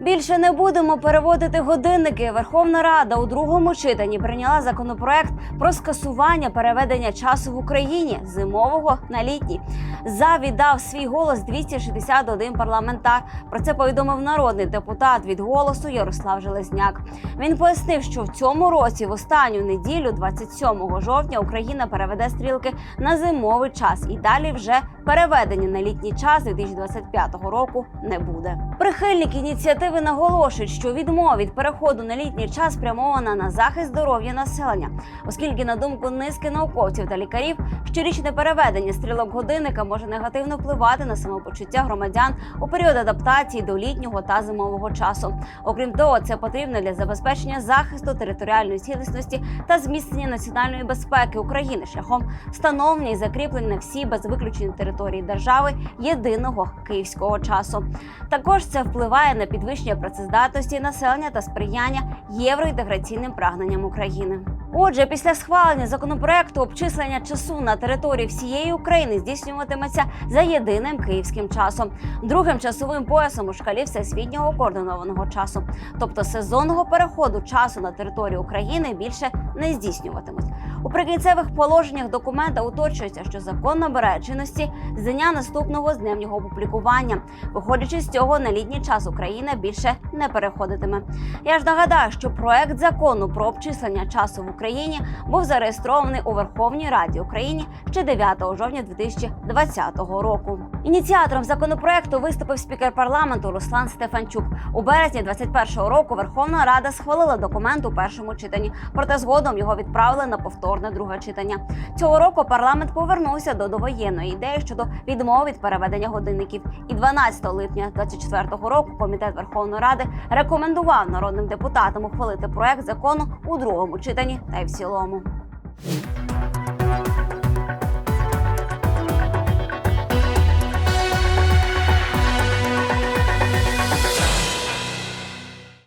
Більше не будемо переводити годинники. Верховна Рада у другому читанні прийняла законопроект про скасування переведення часу в Україні зимового на літній. За віддав свій голос 261 парламентар. Про це повідомив народний депутат від голосу Ярослав Железняк. Він пояснив, що в цьому році, в останню неділю, 27 жовтня, Україна переведе стрілки на зимовий час і далі вже переведення на літній час 2025 року не буде. Прихильник ініціативи наголошують, що відмова від переходу на літній час спрямована на захист здоров'я населення, оскільки, на думку низки науковців та лікарів, щорічне переведення стрілок годинника може негативно впливати на самопочуття громадян у період адаптації до літнього та зимового часу. Окрім того, це потрібно для забезпечення захисту територіальної цілісності та зміцнення національної безпеки України шляхом встановлення і закріплення на всій без виключення території держави єдиного київського часу. Також це впливає на підвищення працездатності населення та сприяння євроінтеграційним прагненням України. Отже, після схвалення законопроекту обчислення часу на території всієї України здійснюватиметься за єдиним київським часом, другим часовим поясом у шкалі всесвітнього координованого часу, тобто сезонного переходу часу на територію України більше не здійснюватимуть. У прикінцевих положеннях документа уточнюється, що закон набирає чинності з дня наступного з днем його опублікування. Виходячи з цього, на літній час Україна більше не переходитиме. Я ж нагадаю, що проект закону про обчислення часу в Україні був зареєстрований у Верховній Раді України ще 9 жовтня 2020 року. Ініціатором законопроекту виступив спікер парламенту Руслан Стефанчук. У березні 2021 року Верховна Рада схвалила документ у першому читанні, проте згодом його відправили на повторне друге читання. Цього року парламент повернувся до довоєнної ідеї щодо відмови від переведення годинників. І 12 липня 2024 року комітет Верховної Ради рекомендував народним депутатам ухвалити проект закону у другому читанні та й в цілому.